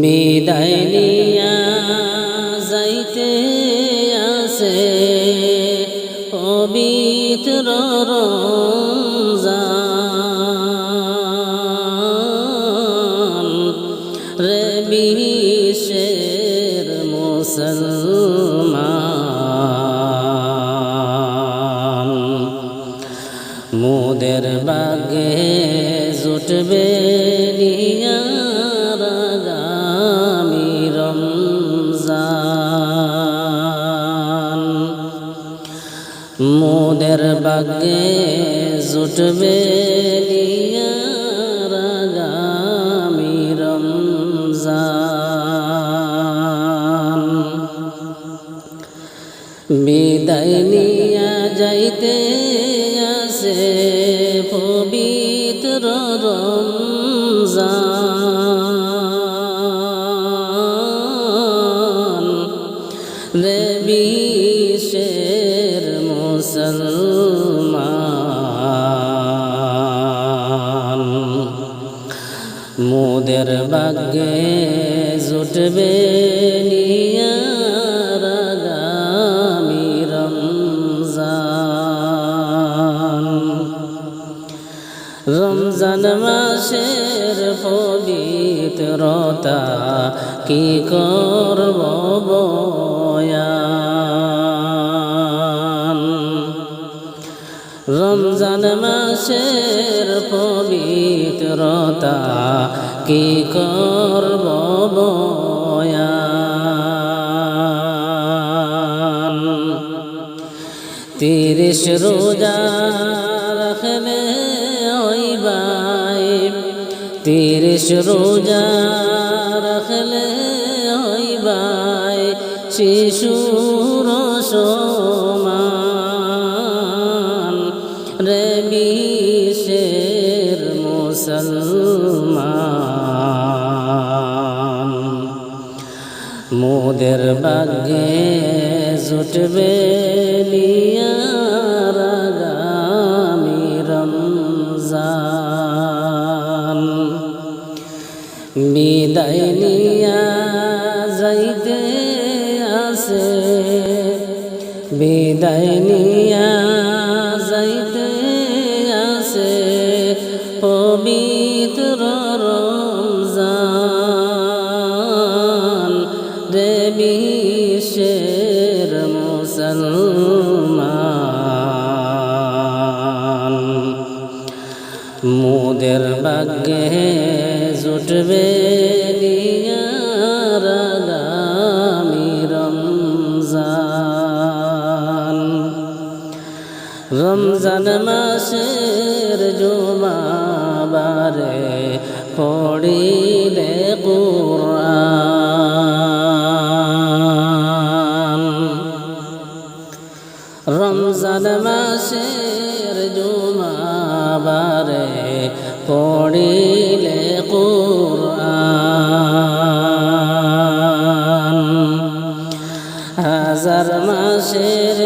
বিদায় নিয়া যাইতে বাগে জুটবে নিয়ার বাগে জুটবে রমজান। রমজান মাসের পবিত্রতা কি করব রমজান মাসের পবিত্রতা কি করব তিরিশ রোজা রাখলে ওই বাই তিরিশ রোজা রাখলে ওই বাই শিশুর সমান মোদের ভাগ্যে জুটবে নিয়ার রমজান মাসের জুমাবারে পড়িলে কুরআন। রমজান মাসের জুমাবারে পড়িলে কুরআন। হাজার মাসের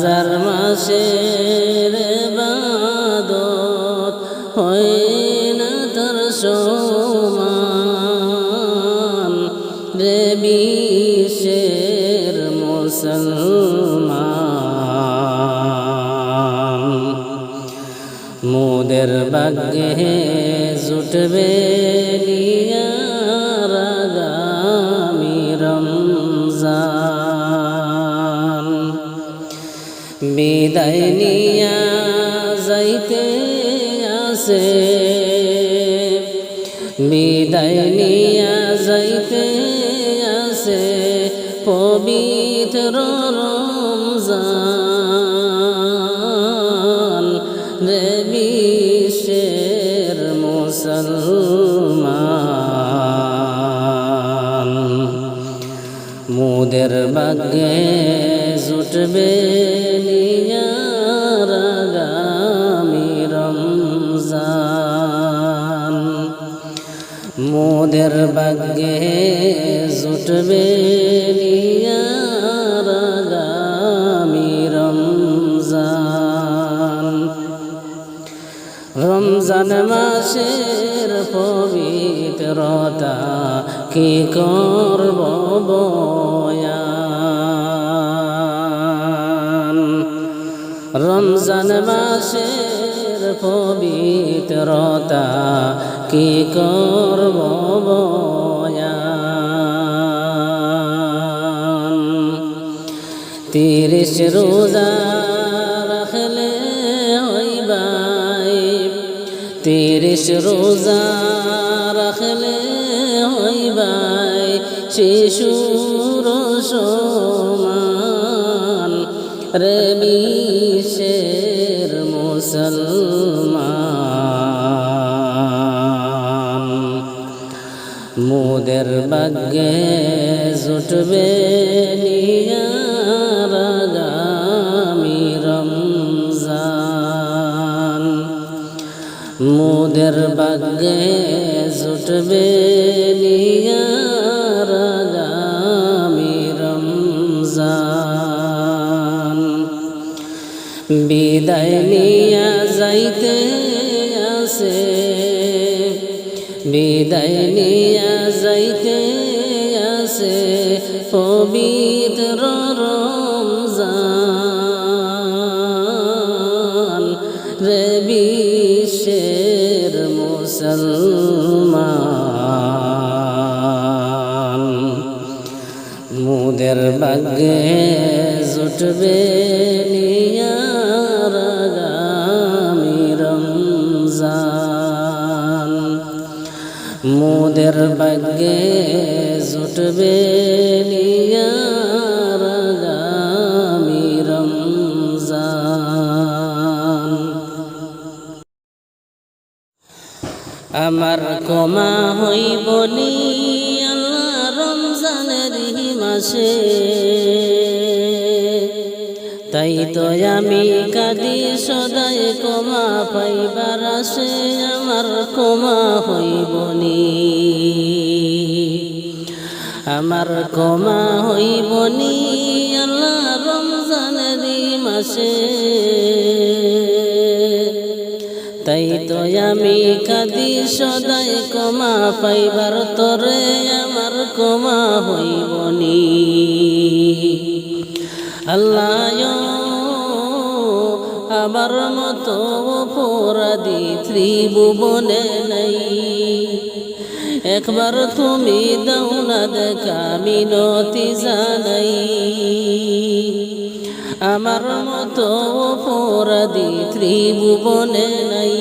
হাজার মাসের বাদত হয় না তার সমান। রে বিশ্বের মুসলমান। মোদের বাগে জুটবে নিয়ার বিদায় নিয়া যাইতে আসে বিদায় নিয়া যাইতে আসে পবিত্র আসবে নিয়ারাগামী রমজান। মোদের ভাগ্যে জুটবে নিয়ারাগামী রমজান। রমজান মাসের পবিত্রতা কি করব বয়া রমজান মাসের পবিত্রতা কি করব তিরিশ রোজা রাখলে হইবাই তিরিশ রোজা রাখলে হইবাই শিশুর সমান রে বিশ্বের মুসলমান। মোদের বাগ্যে জুটবে নিয়ার আগামী রমজান। মোদের বাগ্যে জুটবে নিয়ার বিদায় নিয়া যাইতে আসে। বিদায় নিয়া যাইতে আসে পবিত্র রমজান। রে মুসলমান, মুদের বাগে জুটবে মুদের বাগে জুটবে আমার কমা হইব নি আল্লাহ রমজানের মাসে তাই তো আমি কাদি সদাই কমা পাইবার আসে আমার কমা হইব নি আমার কমা হইব নি আল্লাহ রমজানের মাসে তাই তো আমি কাদি সদাই কমা পাইবার তরে আমার কমা হইবনি। আল্লাহ আবার মতো অপরাধী ত্রিভুবনে নাই। একবার তুমি দাও না দেখা মিনতি জানাই। আমার মতো অপরাধী ত্রিভুবনে নাই।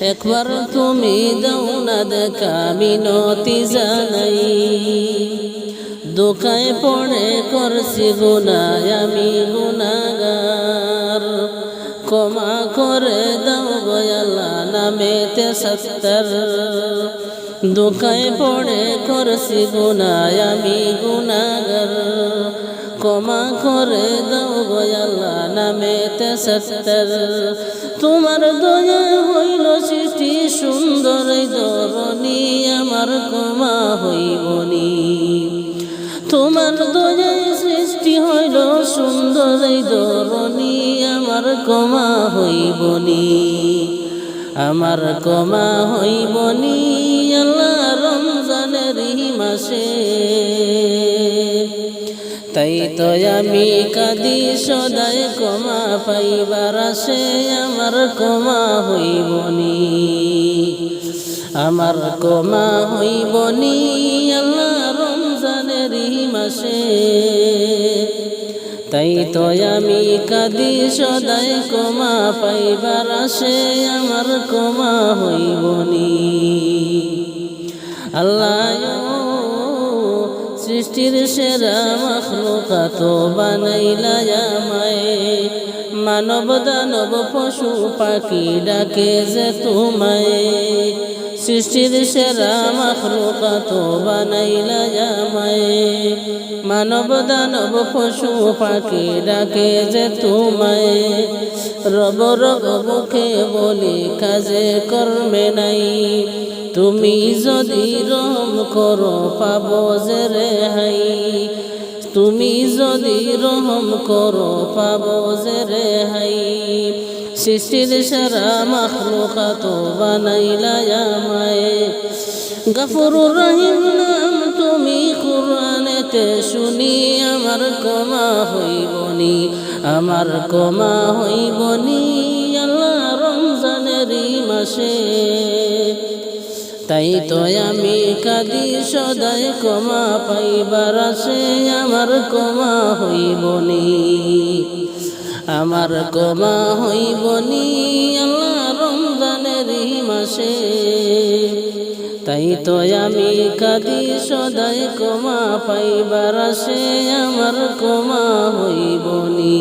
একবার তুমি দাও না দেখা মিনতি জানাই। দোকায় পড়ে করছি গুনায়, আমি গুনাগার ক্ষমা করে দাও গয়ালা নামেতে সত্তর। দোকায় পড়ে করছি গুনায় আমি গুনাগার। ক্ষমা করে দাও গয়ালা নামেতে সত্তর। তোমার দয়া হইল সৃষ্টি সুন্দর ধরণী আমার ক্ষমা হইবনি। তোমার দয়ায় সৃষ্টি হইল সুন্দর এই আমার কমা হইবনি। আমার কমা হইবনি আল্লাহ রমজানের মাসে। তাই তো আমি কাদি, সদায় কমা পাইবার আসে আমার কমা হইবনি। আমার কমা হইবনি মাসে তাই তো আমি কাদি সদাই কমা পাইবার আসে আমার কমা হইবনি। আল্লাহ সৃষ্টির সেরা মখলুকাত বানাইলা আমায়। মানব দানব পশু পাখি ডাকে যে তোমায়। সৃষ্টির সেরা মখলুকাত বানাইলা আমায় মানব দানব পশু পাখি ডাকে যে তোমায়। রব রব মুখে বলি, কাজে কর্মে নাই। তুমি যদি রহম করো, পাব যে রেহাই। তুমি যদি রহম করো, পাব যে রেহাই। সৃষ্টির সারা মখলুকাত বানাইলা গফুরুর রহিম নাম তুমি কুরআনেতে শুনি, আমার কমা হইবনি আমার কমা হইবনি আল্লাহ রমজানেরই মাসে। তাই তো আমি কাদি, সদাই কমা পাইবার আছে, আমার কমা হইবনি আমার কমা হইবনি আল্লাহ রমজানের মাসে। তাই তো আমি কাদি সদাই কমা পাইবার আসে, আমার কমা হইবনি